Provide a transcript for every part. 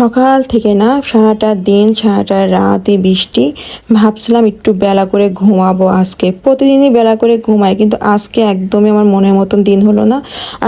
সকাল থেকে না সারাটা দিন, সারাটা রাতে বৃষ্টি। ভাবছিলাম একটু বেলা করে ঘুমাবো আজকে। প্রতিদিনই বেলা করে ঘুমাই, কিন্তু আজকে একদমই আমার মনের মতন দিন হলো না।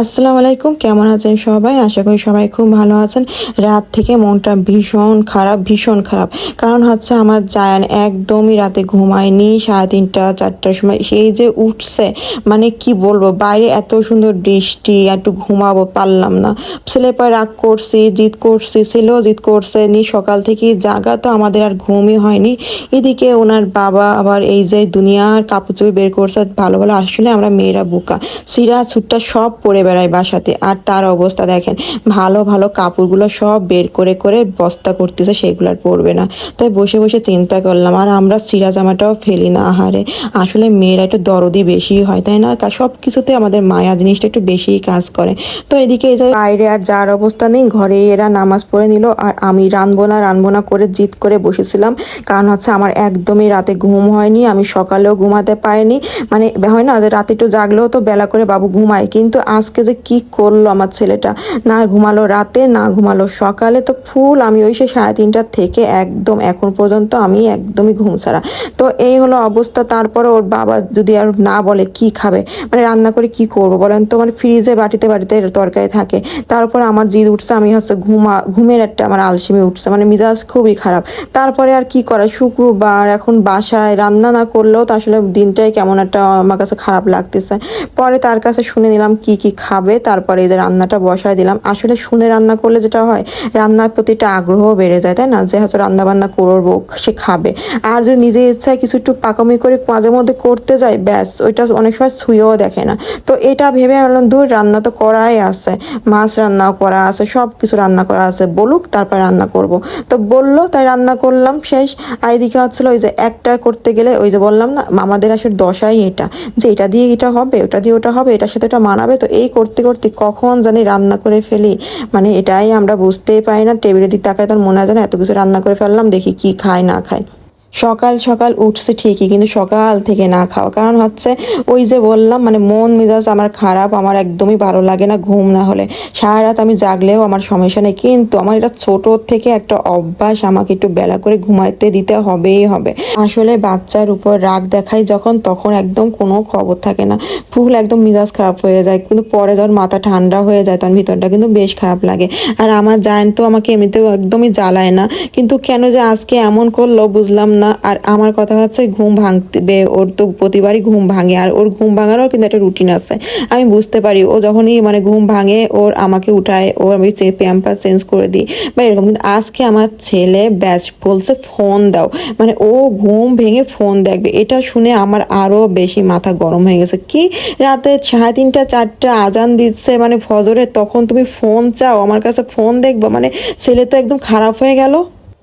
আসসালামু আলাইকুম, কেমন আছেন সবাই? আশা করি সবাই খুব ভালো আছেন। রাত থেকে মনটা ভীষণ খারাপ ভীষণ খারাপ। কারণ হচ্ছে আমার জায়ান একদমই রাতে ঘুমায়নি সাড়ে তিনটা চারটার সময়। সেই যে উঠছে মানে কি বলব, বাইরে এত সুন্দর বৃষ্টি একটু ঘুমাবো পারলাম না। ছেলে পরে রাগ করছি, জিদ করছি, ছেলেও জিদ করছে নি সকাল থেকে জাগা তো আমাদের আর ঘুমই হয়নি। এদিকে ওনার বাবা আবার এই যে দুনিয়ার কাপড় চোপড় বের করছে, ভালো ভালো আসলে আমরা মেয়েরা বোকা। সিরা ছুটটা সব পরে বেড়াই বাসাতে। আর তার অবস্থা দেখেন, ভালো ভালো কাপড়গুলো সব বের করে করে বস্তা করতেছে, সেগুলো আর পরবে না। তাই বসে বসে চিন্তা করলাম, আর আমরা সিরা জামাটাও ফেলি না, আহারে। আসলে মেয়েরা একটু দরদি বেশি হয়, তাই না? সব কিছুতে আমাদের মায়া জিনিসটা একটু বেশিই কাজ করে। তো এদিকে বাইরে আর যার অবস্থা নেই ঘরে এরা নামাজ পড়ে নিল। আর আমি রানবো না রানবো না করে জিদ করে বসেছিলাম। কারণ হচ্ছে আমার একদমই রাতে ঘুম হয়নি, আমি সকালেও ঘুমাতে পারিনি। মানে হয় না রাতে একটু জাগলেও তো বেলা করে বাবু ঘুমায়। কিন্তু আজকে যে কি করল আমার ছেলেটা? না ঘুমালো রাতে, না ঘুমালো সকালে তো ফুল। আমি ওই সে সাড়ে তিনটার থেকে একদম এখন পর্যন্ত আমি একদমই ঘুম ছাড়া। তো এই হলো অবস্থা। তারপরে ওর বাবা যদি আর না বলে কি খাবে? মানে রান্না করে কি করব বলেন তো? মানে ফ্রিজে বাটিতে বাটিতে তরকারি থাকে। তারপর আমার জিদ উঠছে, আমি হচ্ছে ঘুমা, ঘুমের একটা আমার আলসেমি উঠছে মানে মিজাজ খুবই খারাপ। তারপরে আর কি করা, শুক্রবার এখন বাসায় রান্না না করলেও তো আসলে দিনটাই কেমন একটা আমার কাছে খারাপ লাগতেছে। পরে তার কাছে শুনে নিলাম কি কি খাবে, তারপরে এই যে রান্নাটা বসায় দিলাম। আসলে শুনে রান্না করলে যেটা হয়, রান্নার প্রতি একটা আগ্রহ বেড়ে যায়, তাই না? যে হয়তো রান্না বান্না করব, সে খাবে। আর যদি নিজের ইচ্ছায় কিছু একটু পাকামি করে মাঝে মধ্যে করতে যায়, ব্যাস, ওইটা অনেক সময় ছুঁয়েও দেখে না। তো এটা ভেবে বললাম দূর রান্না তো করাই আছে, মাছ রান্নাও করা আছে সব কিছু রান্না করা আছে বলুক তারপর রান্না করব। তো বলল, তাই রান্না করলাম শেষ। আর এদিকে হচ্ছিল ওই যে একটা করতে গেলে ওই যে বললাম না, আমাদের আসলে দশাই এটা যে এটা দিয়ে এটা হবে, ওটা দিয়ে ওটা হবে, এটার সাথে ওটা মানাবে। তো এই করতে করতে কখন জানি রান্না করে ফেলি। মানে এটাই আমরা বুঝতেই পারি না টেবিলের দিকে তাকায় তখন মনে হয় যেন এত কিছু রান্না করে ফেললাম, দেখি কি খায়, না খায়। সকাল সকাল উঠছে ঠিকই, কিন্তু সকাল থেকে না খাওয়া। কারণ হচ্ছে ওই যে বললাম মানে মন মেজাজ আমার খারাপ, আমার একদমই ভালো লাগে না ঘুম না হলে। সারা রাত আমি জাগলেও আমার সমস্যা নেই, কিন্তু আমার এটা ছোট থেকে একটা অভ্যাস, আমাকে একটু বেলা করে ঘুমাইতে দিতে হবেই হবে। আসলে বাচ্চার উপর রাগ দেখাই যখন, তখন একদম কোনো খবর থাকে না। ফুল একদম মেজাজ খারাপ হয়ে যায়, কিন্তু পরে ধর মাথা ঠান্ডা হয়ে যায়, তখন ভিতরটা কিন্তু বেশ খারাপ লাগে। আর আমার জায়েন তো আমাকে এমনিতেও একদমই জ্বালায় না, কিন্তু কেন যে আজকে এমন করল বুঝলাম না, আর আমার কথা হচ্ছে ঘুম ভাঙতে ওর তো প্রতিবারই ঘুম ভাঙে, আর ওর ঘুম ভাঙারও কিন্তু একটা রুটিন আছে। আমি বুঝতে পারি, ও যখনই মানে ঘুম ভাঙে, ওর আমাকে উঠায়, ও আমি প্যাম্পার চেঞ্জ করে দিই। বা এরকম কিন্তু আজকে আমার ছেলে ব্যাস বলছে, ফোন দাও। মানে ও ঘুম ভেঙে ফোন দেখবে। এটা শুনে আমার আরও বেশি মাথা গরম হয়ে গেছে। কি রাতে সাড়ে তিনটা, চারটা আজান দিচ্ছে মানে ফজরে, তখন তুমি ফোন চাও, আমার কাছে ফোন দেখব মানে ছেলে তো একদম খারাপ হয়ে গেল।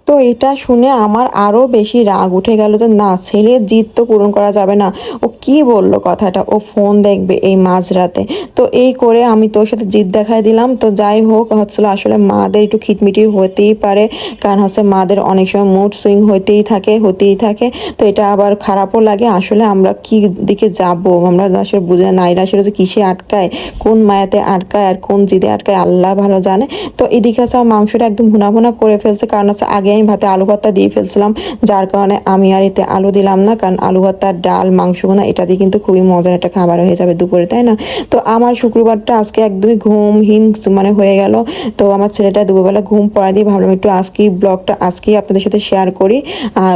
তো এটা শুনে আমার আরও বেশি রাগ উঠে গেল যে, না, ছেলের জিদ তো পূরণ করা যাবে না। ও কি বলল কথাটা? ও ফোন দেখবে এই মাঝরাতে। তো এই করে আমি তোর সাথে জিদ দেখাই দিলাম। তো যাই হোক, হচ্ছিল আসলে মাদের একটু খিটমিটি হতেই পারে। কারণ হচ্ছে মাদের অনেক সময় মুড সুইং হতেই থাকে হতেই থাকে। তো এটা আবার খারাপও লাগে। আসলে আমরা কি দিকে যাব? আমরা আসলে বুঝে নাইরা আসলে যে কিসে আটকায়? কোন মায়াতে আটকায় আর কোন জিদে আটকায়? আল্লাহ ভালো জানে। তো এদিকে হচ্ছে মাংসটা একদম ভুনা ভুনা করে ফেলছে। কারণ হচ্ছে আগে আমি ভাতে আলু ভর্তা দিয়ে ফেলছিলাম। যার কারণে আমি আর এতে আলু দিলাম না, কারণ আলু ভর্তা, ডাল, মাংস ভুনা এটা দিয়ে কিন্তু খুবই মজার একটা খাবার হয়ে যাবে দুপুরে, তাই না? তো আমার শুক্রবারটা আজকে একদমই ঘুমহীন মানে হয়ে গেল। তো আমার ছেলেটা দুপুরবেলা ঘুম পড়া দিয়ে ভাবলাম একটু আজকেই ব্লগটা আজকেই আপনাদের সাথে শেয়ার করি।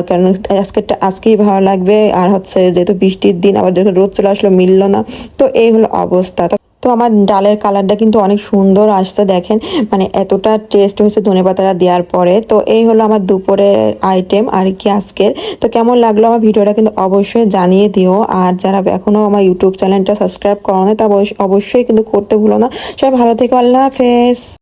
কারণ আজকেরটা আজকেই ভালো লাগবে। আর হচ্ছে যেহেতু বৃষ্টির দিন, আবার যখন রোদ চলে আসলো, মিললো না। তো এই হলো অবস্থা। তো আমার ডালের কালারটা কিন্তু অনেক সুন্দর আসছে, দেখেন। মানে এতটা টেস্ট হয়েছে ধনে পাতাটা দেওয়ার পরে। তো এই হলো আমার দুপুরে আইটেম আর কি আজকের। তো কেমন লাগল আমার ভিডিওটা কিন্তু অবশ্যই জানিয়ে দিও। আর যারা এখনও আমার ইউটিউব চ্যানেলটা সাবস্ক্রাইব করো না তা অবশ্য- অবশ্যই কিন্তু করতে ভুলো না। সবাই ভালো থেকো, আল্লাহ হাফেজ।